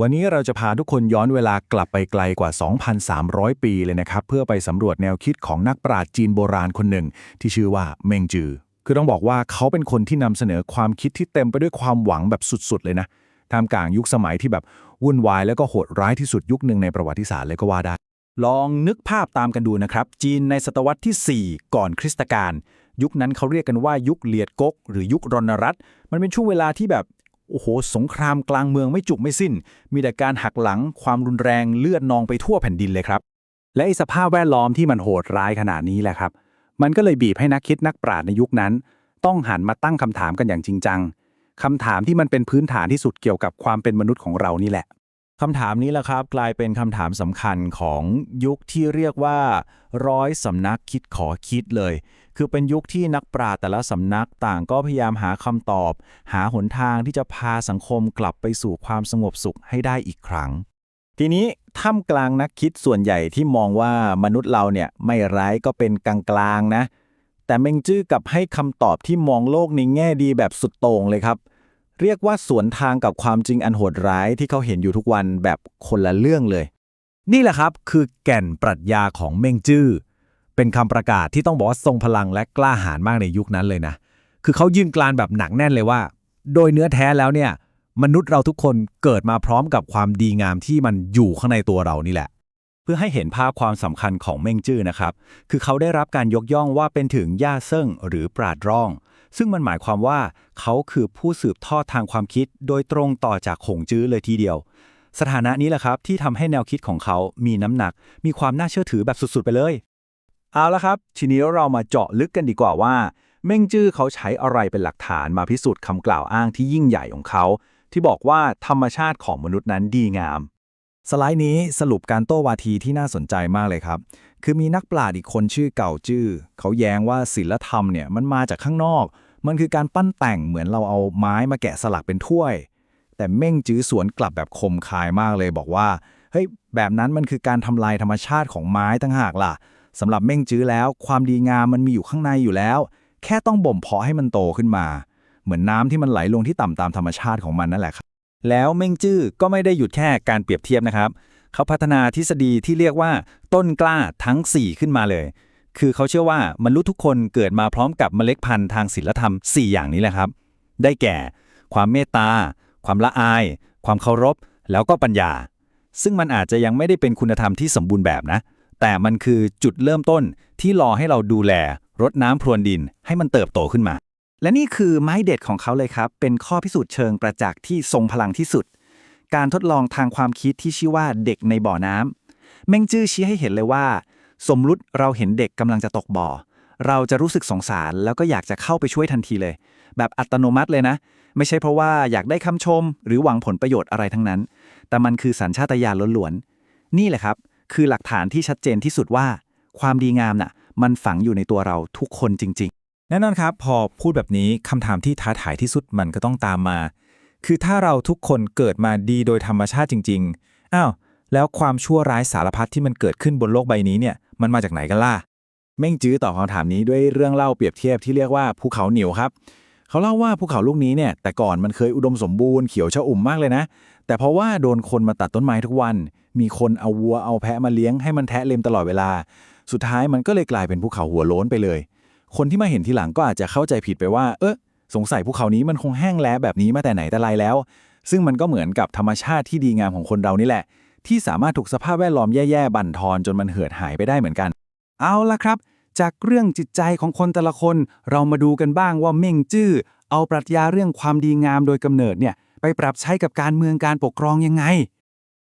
วันนี้เราจะพาทุกคนย้อนเวลากลับไปไกลกว่า 2,300 ปีเลยนะครับ เพื่อไปสำรวจแนวคิดของนักปราชญ์จีนโบราณคนหนึ่ง ที่ชื่อว่าเมงจือ คือต้องบอกว่าเขาเป็นคนที่นำเสนอความคิดที่เต็มไปด้วยความหวังแบบสุดๆ เลยนะท่ามกลางยุคสมัยที่แบบวุ่นวายแล้วก็โหดร้ายที่สุดยุคหนึ่งในประวัติศาสตร์เลยก็ว่าได้ ลองนึกภาพตามกันดูนะครับ จีนในศตวรรษที่ 4 ก่อนคริสตกาลยุคนั้นเขาเรียกกันว่ายุคเลียดกก หรือยุครณรัตน์มันเป็นช่วงเวลาที่แบบ โอ้โห สงครามกลางเมืองไม่จุกไม่สิ้น มีแต่การหักหลังความรุนแรงเลือดนองไปทั่วแผ่นดินเลยครับ และไอสภาพแวดล้อมที่มันโหดร้ายขนาดนี้แหละครับ มันก็เลยบีบให้นักคิดนักปราชญ์ในยุคนั้น ต้องหันมาตั้งคำถามกันอย่างจริงจังคำถามที่มันเป็นพื้นฐานที่สุดเกี่ยวกับความเป็นมนุษย์ของเรานี่แหละ คำถามนี้แหละครับ กลายเป็นคำถามสำคัญของยุคที่เรียกว่า ร้อยสำนักคิดขอคิดเลย คือเป็นยุคที่นักปราชญ์แต่ละสำนักต่างก็พยายามหาคำตอบ หาหนทางที่จะพาสังคมกลับไปสู่ความสงบสุขให้ได้อีกครั้ง ทีนี้ท่ามกลางนักคิดส่วนใหญ่ที่มองว่ามนุษย์เราเนี่ยไม่ร้ายก็เป็นกลางๆนะ แต่เมงจื้อกับให้คำตอบที่มองโลกในแง่ดีแบบสุดโต่งเลยครับ เรียกว่าสวนทางกับความจริงอันโหดร้ายที่เขาเห็นอยู่ทุกวันแบบคนละเรื่องเลย นี่แหละครับคือแก่นปรัชญาของเมงจื้อเป็นคำประกาศที่ต้องบอกว่าทรงพลังและกล้าหาญมากในยุคนั้นเลยนะ คือเขายืนกลานแบบหนักแน่นเลยว่า โดยเนื้อแท้แล้วเนี่ย มนุษย์เราทุกคนเกิดมาพร้อมกับความดีงามที่มันอยู่ข้างในตัวเรานี่แหละ เพื่อให้เห็นภาพความสำคัญของเม่งจื้อนะครับ คือเขาได้รับการยกย่องว่าเป็นถึงย่าเซิ่งหรือปราดร่อง ซึ่งมันหมายความว่าเขาคือผู้สืบทอดทางความคิด โดยตรงต่อจากหงจื้อเลยทีเดียว สถานะนี้แหละครับที่ทำให้แนวคิดของเขามีน้ำหนัก มีความน่าเชื่อถือแบบสุดๆ ไปเลย เอาละครับ ทีนี้เรามาเจาะลึกกันดีกว่าว่าเม่งจื้อเขาใช้อะไรเป็นหลักฐานมาพิสูจน์คำกล่าวอ้างที่ยิ่งใหญ่ของเขา ที่บอกว่าธรรมชาติของมนุษย์นั้นดีงาม สไลด์นี้สรุปการโต้วาทีที่น่าสนใจมากเลยครับ คือมีนักปราชญ์อีกคนชื่อเก่าจื้อเขาแย้งว่าศิลธรรมเนี่ยมันมาจากข้างนอก มันคือการปั้นแต่งเหมือนเราเอาไม้มาแกะสลักเป็นถ้วย แต่เม่งจื้อสวนกลับแบบคมคายมากเลยบอกว่าเฮ้ยแบบนั้นมันคือการทำลายธรรมชาติของไม้ตั้งหากล่ะสำหรับเม่งจื้อแล้ว ความดีงามมันมีอยู่ข้างในอยู่แล้ว แค่ต้องบ่มเพาะให้มันโตขึ้นมา เหมือนน้ำที่มันไหลลงที่ต่ำตามธรรมชาติของมันนั่นแหละครับ แล้วเม่งจื้อก็ไม่ได้หยุดแค่การเปรียบเทียบนะครับ เขาพัฒนาทฤษฎีที่เรียกว่าต้นกล้าทั้ง 4 ขึ้นมาเลย คือเขาเชื่อว่ามนุษย์ทุกคนเกิดมาพร้อมกับเมล็ดพันธุ์ทางศิลธรรม 4 อย่างนี้แหละครับ ได้แก่ ความเมตตา ความละอาย ความเคารพ แล้วก็ปัญญา ซึ่งมันอาจจะยังไม่ได้เป็นคุณธรรมที่สมบูรณ์แบบนะ แต่มันคือจุดเริ่มต้นที่รอให้เราดูแลรดน้ำพรวนดินให้มันเติบโตขึ้นมา และนี่คือไม้เด็ดของเขาเลยครับ เป็นข้อพิสูจน์เชิงประจักษ์ที่ทรงพลังที่สุด การทดลองทางความคิดที่ชื่อว่าเด็กในบ่อน้ำเม่งจื้อชี้ให้เห็นเลยว่า สมมุติเราเห็นเด็กกำลังจะตกบ่อ เราจะรู้สึกสงสารแล้วก็อยากจะเข้าไปช่วยทันทีเลย แบบอัตโนมัติเลยนะ ไม่ใช่เพราะว่าอยากได้คำชม หรือหวังผลประโยชน์อะไรทั้งนั้น แต่มันคือสัญชาตญาณล้วนๆ นี่แหละครับ คือหลักฐานที่ชัดเจนที่สุดว่า ความดีงามน่ะ มันฝังอยู่ในตัวเราทุกคนจริง ๆ แน่นอนครับ พอพูดแบบนี้คำถามที่ท้าทายที่สุดมันก็ต้องตามมา คือถ้าเราทุกคนเกิดมาดีโดยธรรมชาติจริง ๆ อ้าว แล้วความชั่วร้ายสารพัดที่มันเกิดขึ้นบนโลกใบนี้เนี่ย มันมาจากไหนกันล่ะ เม่งจื้อตอบคำถามนี้ด้วยเรื่องเล่าเปรียบเทียบที่เรียกว่าภูเขาเหนียวครับ เขาเล่าว่าภูเขาลูกนี้เนี่ยแต่ก่อนมันเคยอุดมสมบูรณ์เขียวชอุ่มมากเลยนะ แต่เพราะว่าโดนคนมาตัดต้นไม้ทุกวัน มีคนเอาวัวเอาแพะมาเลี้ยงให้มันแทะเล็มตลอดเวลา สุดท้ายมันก็เลยกลายเป็นภูเขาหัวโล้นไปเลย คนที่มาเห็นทีหลังก็อาจจะเข้าใจผิดไปว่า เออสงสัยภูเขานี้มันคงแห้งแล้งแบบนี้มาแต่ไหนแต่ไรแล้ว ซึ่งมันก็เหมือนกับธรรมชาติที่ดีงามของคนเรานี่แหละ ที่สามารถถูกสภาพแวดล้อมแย่ๆ บั่นทอนจนมันเหือดหายไปได้เหมือนกัน เอาละครับ จากเรื่องจิตใจของคนแต่ละคน เรามาดูกันบ้างว่าเม่งจื้อเอาปรัชญาเรื่องความดีงามโดยกำเนิดเนี่ยไปปรับใช้กับการเมืองการปกครองยังไง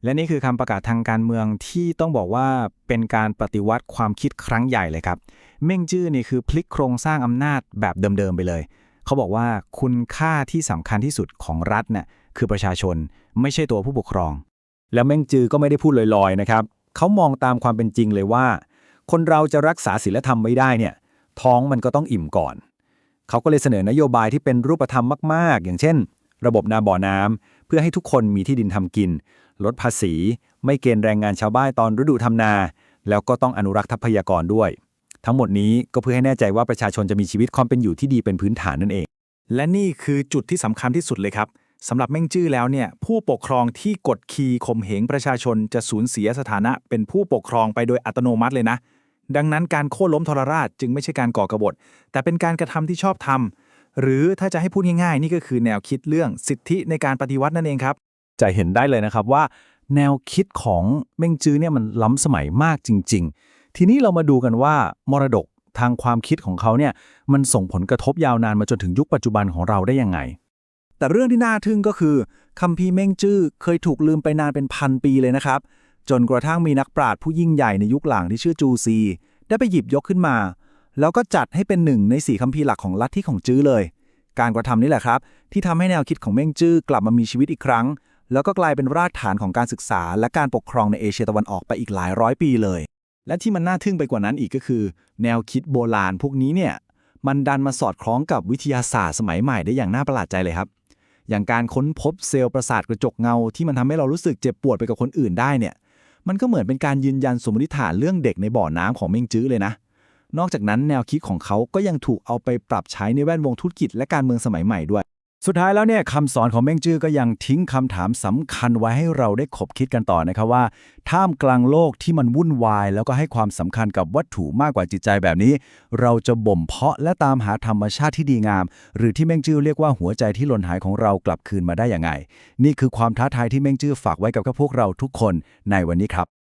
และนี่คือคำประกาศทางการเมืองที่ต้องบอกว่าเป็นการปฏิวัติความคิดครั้งใหญ่เลยครับ เม่งจื้อนี่คือพลิกโครงสร้างอำนาจแบบเดิมๆไปเลย เขาบอกว่าคุณค่าที่สำคัญที่สุดของรัฐเนี่ยคือประชาชนไม่ใช่ตัวผู้ปกครอง แล้วเม่งจือก็ไม่ได้พูดลอยๆนะครับเขามองตามความเป็นจริงเลยว่า คนเราจะรักษาศีลธรรมไว้ได้เนี่ยท้องมันก็ต้องอิ่มก่อน เขาก็เลยเสนอนโยบายที่เป็นรูปธรรมมาก ๆ อย่างเช่น ระบบนาบ่อน้ำเพื่อให้ทุกคนมีที่ดินทำกิน ลดภาษี ไม่เกณฑ์แรงงานชาวบ้านตอนฤดูทำนา แล้วก็ต้องอนุรักษ์ทรัพยากรด้วย ทั้งหมดนี้ก็เพื่อให้แน่ใจว่าประชาชนจะมีชีวิตความเป็นอยู่ที่ดีเป็นพื้นฐานนั่นเอง และนี่คือจุดที่สำคัญที่สุดเลยครับ สำหรับเม่งจื้อแล้วเนี่ยผู้ปกครองที่กดขี่ข่มเหงประชาชนจะสูญเสียสถานะ เป็นผู้ปกครองไปโดยอัตโนมัติเลยนะ ดังนั้นการโค่นล้มทรราชจึงไม่ใช่การก่อกรบฏ แต่เป็นการกระทำที่ชอบทำหรือถ้าจะให้พูดง่ายๆ นี่ก็คือแนวคิดเรื่องสิทธิในการปฏิวัตินั่นเองครับ จะเห็นได้เลยนะครับว่า แนวคิดของเม่งจื้อเนี่ยมันล้ำสมัยมากจริง ๆ ทีนี้เรามาดูกันว่ามรดกทางความคิดของเขาเนี่ยมันส่งผลกระทบยาวนานมาจนถึงยุคปัจจุบันของเราได้ยังไง แต่เรื่องที่น่าทึ่งก็คือคัมภีร์เม่งจื้อเคยถูกลืมไปนานเป็นพันปีเลยนะครับ จนกระทั่งมีนักปราชญ์ผู้ยิ่งใหญ่ในยุคหลังที่ชื่อจูซี ได้ไปหยิบยกขึ้นมา แล้วก็จัดให้เป็นหนึ่งในสี่คัมภีร์หลักของลัทธิของจื้อเลย การกระทำนี้แหละครับ ที่ทำให้แนวคิดของเม่งจื้อกลับมามีชีวิตอีกครั้ง แล้วก็กลายเป็นรากฐานของการศึกษา และการปกครองในเอเชียตะวันออกไปอีกหลายร้อยปีเลย และที่มันน่าทึ่งไปกว่านั้นอีกก็คือ แนวคิดโบราณพวกนี้เนี่ยมันดันมาสอดคล้องกับวิทยาศาสตร์สมัยใหม่ได้อย่างน่าประหลาดใจเลยครับ อย่างการค้นพบเซลล์ประสาทกระจกเงาที่มันทำให้เรารู้สึกเจ็บปวดไปกับคนอื่นได้เนี่ย มันก็เหมือนเป็นการยืนยันสมมติฐานเรื่องเด็กในบ่อน้ำของเม่งจื้อเลยนะ นอกจากนั้นแนวคิดของเขาก็ยังถูกเอาไปปรับใช้ในแวดวงธุรกิจและการเมืองสมัยใหม่ด้วย สุดท้ายแล้วเนี่ยคำสอนของเม่งจื้อก็ยังทิ้งคำถามสำคัญไว้ให้เราได้ขบคิดกันต่อนะครับว่า ท่ามกลางโลกที่มันวุ่นวาย แล้วก็ให้ความสำคัญกับวัตถุมากกว่าจิตใจแบบนี้ เราจะบ่มเพาะและตามหาธรรมชาติที่ดีงาม หรือที่เม่งจื้อเรียกว่าหัวใจที่หล่นหายของเรากลับคืนมาได้อย่างไง นี่คือความท้าทายที่เม่งจื้อฝากไว้กับพวกเราทุกคนในวันนี้ครับ